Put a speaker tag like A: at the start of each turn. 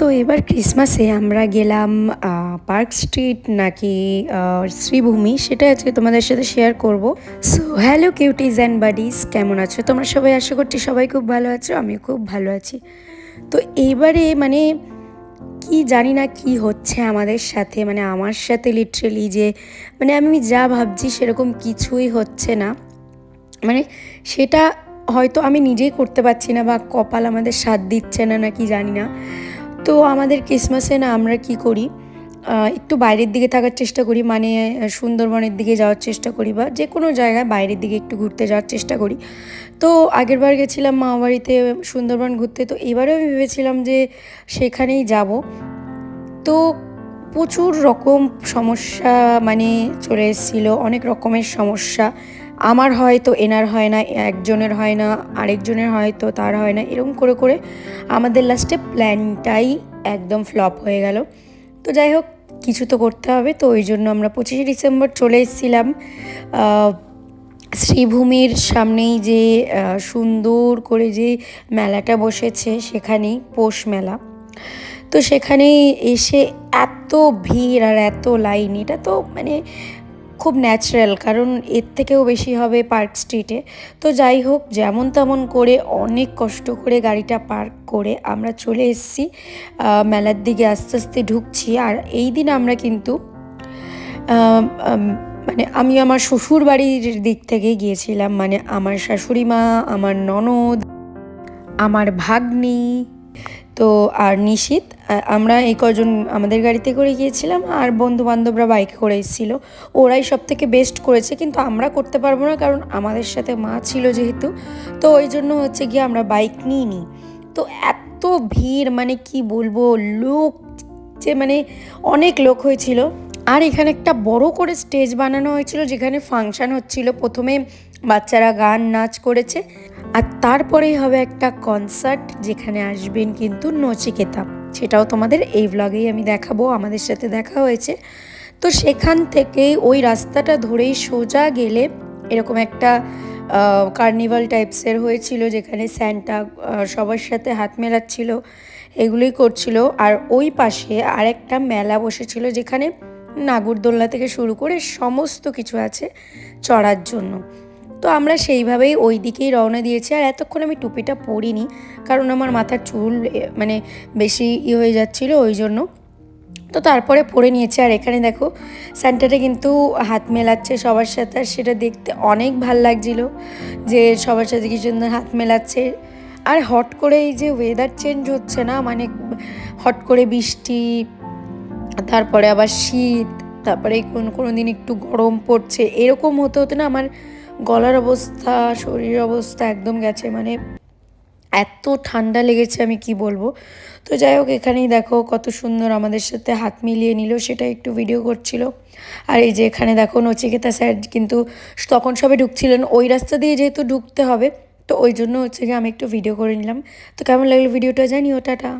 A: তো এবার ক্রিসমাসে আমরা গেলাম পার্ক স্ট্রিট নাকি শ্রীভূমি সেটা আজকে তোমাদের সাথে শেয়ার করব। So hello cuties and buddies কেমন আছো? তোমরা সবাই আশা করছি সবাই খুব ভালো আছো, আমিও খুব ভালো আছি। তো এইবারে মানে কি জানি না কি হচ্ছে আমাদের সাথে মানে আমার সাথে লিটারেলি যে মানে আমি যা ভাবছি সেরকম কিছুই হচ্ছে না। মানে সেটা হয়তো আমি নিজেই করতে পারছি না বা কপাল আমাদের সাথ দিচ্ছে না নাকি জানি না। তো আমাদের ক্রিসমাসে না আমরা কি করি? একটু বাইরের দিকে থাকার চেষ্টা করি মানে সুন্দরবনের দিকে যাওয়ার চেষ্টা করি বা যে কোনো জায়গায় বাইরের দিকে একটু ঘুরতে যাওয়ার চেষ্টা করি। তো আগের বার গেছিলাম মামাবাড়িতে সুন্দরবন ঘুরতে, তো এবারেও আমি ভেবেছিলাম যে সেখানেই যাব। তো প্রচুর রকম সমস্যা মানে চলে এসেছিল, অনেক রকমের সমস্যা। আমার হয়তো এনার হয় না, একজনের হয় না, আরেকজনের হয়তো তার হয় না, এরকম করে করে আমাদের লাস্টে প্ল্যানটাই একদম ফ্লপ হয়ে গেল। তো যাই হোক, কিছু তো করতে হবে, তো ওই জন্য আমরা পঁচিশে ডিসেম্বর চলে এসেছিলাম। শ্রীভূমির সামনেই যে সুন্দর করে যে মেলাটা বসেছে, সেখানেই পৌষ মেলা। তো সেখানে এসে এত ভিড় আর এত লাইন এটা তো মানে খুব ন্যাচারাল কারণ এর থেকেও বেশি হবে পার্ক স্ট্রিটে তো যাই হোক, যেমন তেমন করে অনেক কষ্ট করে গাড়িটা পার্ক করে আমরা চলে এসেছি। মেলার দিকে আস্তে আস্তে ঢুকছি। আর এই দিন আমরা কিন্তু মানে আমি আমার শ্বশুর বাড়ির দিক থেকে গিয়েছিলাম। মানে আমার শাশুড়ি মা, আমার ননদ, আমার ভাগ্নি তো আর নিশিত আমরা এই কজন আমাদের গাড়িতে করে গিয়েছিলাম আর বন্ধু বান্ধবরা বাইকে করে এসেছিল। ওরাই সব থেকে বেস্ট করেছে, কিন্তু আমরা করতে পারব না কারণ আমাদের সাথে মা ছিল যেহেতু। তো ওই জন্য হচ্ছে গিয়ে আমরা বাইক নিই নি তো এত ভিড় মানে কি বলব, লোক যে মানে অনেক লোক হয়েছিল। আর এখানে একটা বড় করে স্টেজ বানানো হয়েছিল, যেখানে ফাংশন হচ্ছিল। প্রথমে বাচ্চারা গান নাচ করেছে। আর তারপরেই হবে একটা কনসার্ট যেখানে আসবেন কিন্তু নচিকেতা। সেটাও তোমাদের এই ব্লগেই আমি দেখাবো, আমাদের সাথে দেখা হয়েছে। তো সেখান থেকেই ওই রাস্তাটা ধরেই সোজা গেলে এরকম একটা কার্নিভাল টাইপসের হয়েছিল, যেখানে স্যান্টা সবার সাথে হাত মেলাচ্ছিল, এগুলোই করছিল। আর ওই পাশে আরেকটা মেলা বসেছিল, যেখানে নাগরদোলনা থেকে শুরু করে সমস্ত কিছু আছে চড়ার জন্য। তো আমরা সেইভাবেই ওই দিকেই রওনা দিয়েছি। আর এতক্ষণ আমি টুপিটা পরিনি, কারণ আমার মাথার চুল মানে বেশি ই হয়ে যাচ্ছিল ওই জন্য। তো তারপরে পরে নিয়েছে। আর এখানে দেখো, স্যান্টাটা কিন্তু হাত মেলাচ্ছে সবার সাথে, আর সেটা দেখতে অনেক ভালো লাগছিল যে সবার সাথে কি সুন্দর হাত মেলাচ্ছে। আর হট করে এই যে ওয়েদার চেঞ্জ হচ্ছে না মানে হট করে বৃষ্টি, তারপরে আবার শীত, তারপরে কোন কোনো দিন একটু গরম পড়ছে, এরকম হতে হতে না আমার গলার অবস্থা, শরীরের অবস্থা একদম গেছে মানে এত ঠান্ডা লেগেছে আমি কি বলব। তো যাই হোক, এখানেই দেখো কত সুন্দর আমাদের সাথে হাত মিলিয়ে নিল সেটা একটু ভিডিও করছিল। আর এই যে এখানে দেখো নচিকেতা স্যার কিন্তু তখন সবে ঢুকছিলেন, ওই রাস্তা দিয়ে যেহেতু ঢুকতে হবে, তো ওই জন্য হচ্ছে গিয়ে আমি একটু ভিডিও করে নিলাম। তো কেমন লাগল ভিডিওটা জানিও, টাটা।